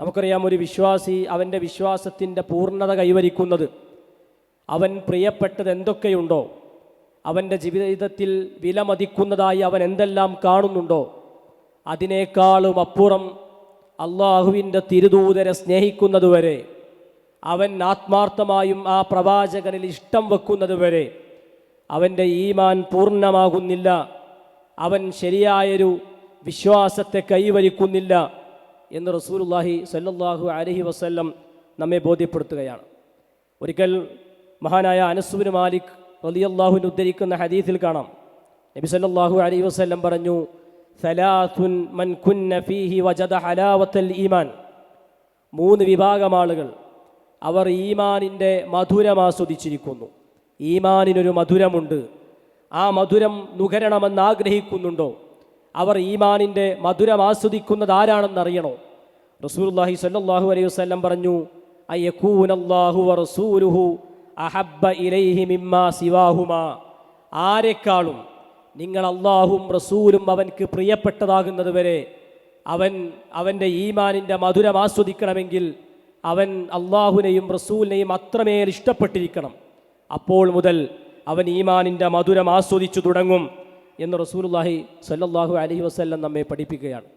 നമുക്കറിയാം ഒരു വിശ്വാസി അവന്റെ വിശ്വാസത്തിന്റെ പൂർണത കൈവരിക്കുന്നത് അവൻ പ്രിയപ്പെട്ടത് എന്തൊക്കെയുണ്ടോ? അവന്റെ ജീവിതത്തിൽ വിലമതിക്കുന്നതായി അവൻ എന്തെല്ലാം കാണുന്നുണ്ടോ? അതിനേക്കാളും അപ്പുറം അള്ളാഹുവിന്റെ തിരുദൂതരെ സ്നേഹിക്കുന്നതുവരെ അവൻ ആത്മാർത്ഥമായും ആ പ്രവാചകനിൽ ഇഷ്ടം വെക്കുന്നതുവരെ അവന്റെ ഈമാൻ പൂർണമാകുന്നില്ല അവൻ ശരിയായൊരു വിശ്വാസത്തെ കൈവരിക്കുന്നില്ല. എന്ന് റസൂലുള്ളാഹി സല്ലല്ലാഹു അലഹി വസ്ല്ലം നമ്മെ ബോധ്യപ്പെടുത്തുകയാണ്. ഒരിക്കൽ മഹാനായ അനസുബിന് മാലിക് റളിയല്ലാഹുവിന് ഉദ്ധരിക്കുന്ന ഹദീസിൽ കാണാം. നബി സല്ലല്ലാഹു അലൈഹി വസ്ല്ലം പറഞ്ഞു സലാസുൻ മൻ കുന്ന ഫീഹി വജദ ഹലാവത്തൽ ഈമാൻ. മൂന്ന് വിഭാഗം ആളുകൾ അവർ ഈമാനിന്റെ മധുരം ആസ്വദിച്ചിരിക്കുന്നു. ഈമാനിനൊരു മധുരമുണ്ട്. ആ മധുരം നുകരണമെന്ന് ആഗ്രഹിക്കുന്നുണ്ടോ? അവർ ഈമാനിന്റെ മധുരം ആസ്വദിക്കുന്നത് ആരാണെന്നറിയണോ റസൂലുള്ളാഹി സ്വല്ലല്ലാഹു അലൈഹി വസല്ലം പറഞ്ഞു റസൂലുഹു അഹബ്ബ ഇലൈഹി ആരെക്കാളും നിങ്ങൾ അള്ളാഹും റസൂലും അവൻക്ക് പ്രിയപ്പെട്ടതാകുന്നത് വരെ അവൻ അവന്റെ ഈമാനിന്റെ മധുരം ആസ്വദിക്കണമെങ്കിൽ അവൻ അള്ളാഹുനെയും റസൂലിനെയും അത്രമേൽ ഇഷ്ടപ്പെട്ടിരിക്കണം. അപ്പോൾ മുതൽ അവൻ ഈമാനിന്റെ മധുരം ആസ്വദിച്ചു തുടങ്ങും. എന്ന് റസൂലുള്ളാഹി സ്വല്ലല്ലാഹു അലൈഹി വസല്ലം നമ്മെ പഠിപ്പിക്കുകയാണ്.